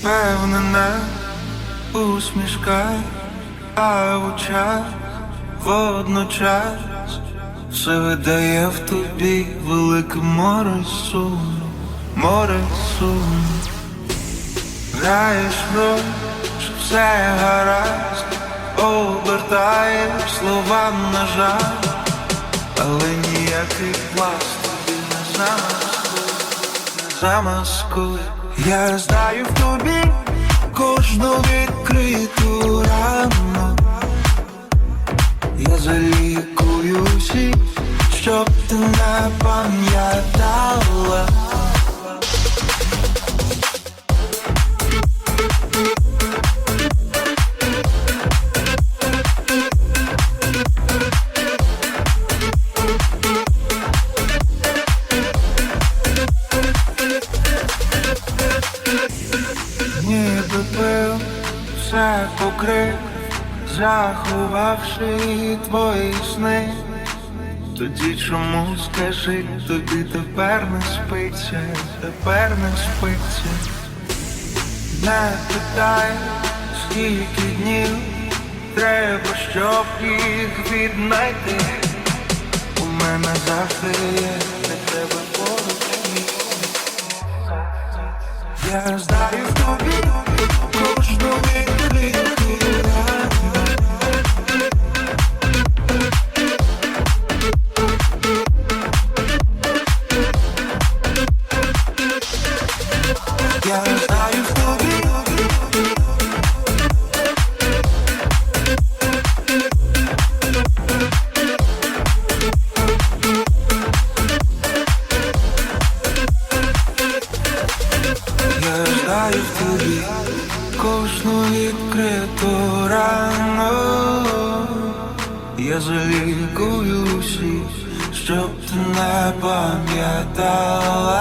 впевнена усмішка, а в очах водночас все видає в тобі велике море суму, море. Граєш роль, що все гаразд, обертаєш слова на жаль, але ніякий пласт тобі не замаскує, не замаскує. Я знаю в тобі кожну відкриту рану. Я залікую всі, щоб ти не пам'ятала. Все покрив, заховавши твої сни. Тоді чому скажи, тобі тепер не спиться, тепер не спиться. Не питай, скільки днів треба, щоб їх віднайти. У мене завжди є для тебе поруч. Я знаю тобі кожну відкриту рану. Я знаю в кожну відкриту рану. Я залікую всі, щоб ти не пам'ятала.